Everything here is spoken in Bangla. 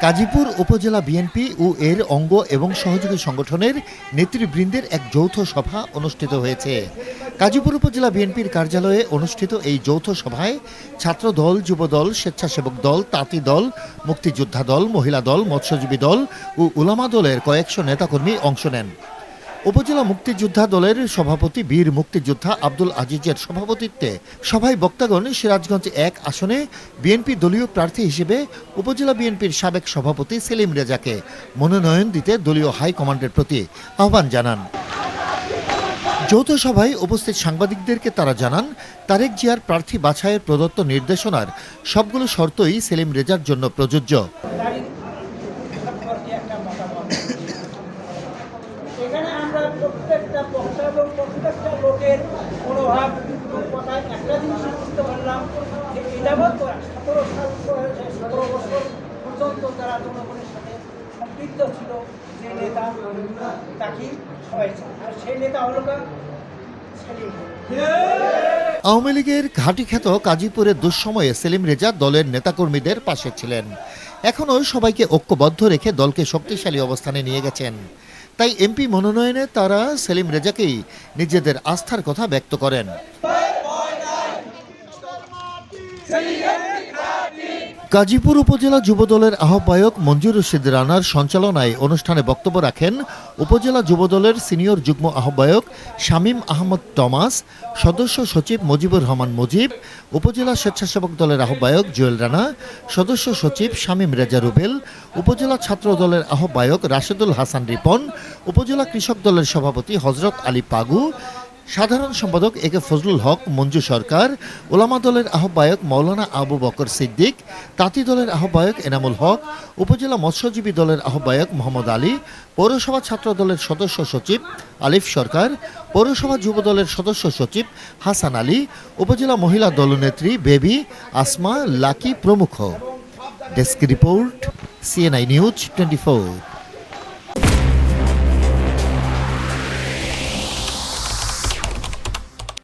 কাজীপুর উপজেলা বিএনপি ও এর অঙ্গ এবং সহযোগী সংগঠনের নেতৃবৃন্দের এক যৌথ সভা অনুষ্ঠিত হয়েছে। কাজীপুর উপজেলা বিএনপির কার্যালয়ে অনুষ্ঠিত এই যৌথ সভায় ছাত্র ছাত্রদল, যুবদল, স্বেচ্ছাসেবক দল, তাঁতি দল, মুক্তিযোদ্ধা দল, মহিলা দল, মৎস্যজীবী দল ও উলামা দলের কয়েকশো নেতাকর্মী অংশ নেন। উপজেলা মুক্তিযোদ্ধা দলের সভাপতি, বীর মুক্তিযোদ্ধা আব্দুল আজিজের সভাপতিত্বে সভায় বক্তাগণ সিরাজগঞ্জ এক আসনে বিএনপি দলীয় প্রার্থী হিসেবে উপজেলা বিএনপির সাবেক সভাপতি সেলিম রেজাকে মনোনয়ন দিতে দলীয় হাইকমান্ডের প্রতি আহ্বান জানান। যৌথ সভায় উপস্থিত সাংবাদিকদেরকে তারা জানান, তারেক জিয়ার প্রার্থী বাছাইয়ের প্রদত্ত নির্দেশনার সবগুলো শর্তই সেলিম রেজার জন্য প্রযোজ্য। এখানে প্রত্যেকটা বক্তা এবং প্রত্যেকটা লোকের মনোভাব একটা জিনিস বুঝতে পারলাম যে সতেরো সাল সতেরো বছর পর্যন্ত তারা জনগণের সাথে সম্পৃক্ত ছিল, যে নেতা সবাই চায় আর সেই নেতা আওয়ামী লীগের ঘাঁটি খ্যাত কাজীপুরের দুঃসময়ে সেলিম রেজা দলের নেতাকর্মীদের পাশে ছিলেন। এখনও সবাইকে ঐক্যবদ্ধ রেখে দলকে শক্তিশালী অবস্থানে নিয়ে গেছেন। তাই এমপি মনোনয়নে তারা সেলিম রেজাকেই নিজেদের আস্থার কথা ব্যক্ত করেন। গাজীপুর উপজেলা যুবদলের আহ্বায়ক মঞ্জুর রশিদ রানার সঞ্চালনায় অনুষ্ঠানে বক্তব্য রাখেন উপজেলা যুবদলের সিনিয়র যুগ্ম আহ্বায়ক শামীম আহমদ টমাস, সদস্য সচিব মুজিবুর রহমান মুজিব, উপজেলা স্বেচ্ছাসেবক দলের আহ্বায়ক জুয়েল রানা, সদস্য সচিব শামীম রেজা রুবেল, উপজেলা ছাত্র দলের আহ্বায়ক রাশেদুল হাসান রিপন, উপজেলা কৃষক দলের সভাপতি হজরত আলী পাগু সাধারণ সম্পাদক এ কে ফজলুল হক, মঞ্জু সরকার, ওলামা দলের আহ্বায়ক মৌলানা আবু বকর সিদ্দিক, তাঁতি দলের আহ্বায়ক এনামুল হক, উপজেলা মৎস্যজীবী দলের আহ্বায়ক মোহাম্মদ আলী, পৌরসভা ছাত্র দলের সদস্য সচিব আলিফ সরকার, পৌরসভা যুব দলের সদস্য সচিব হাসান আলী, উপজেলা মহিলা দলনেত্রী বেবি আসমা লাকি প্রমুখ। Desk report, CNI news twenty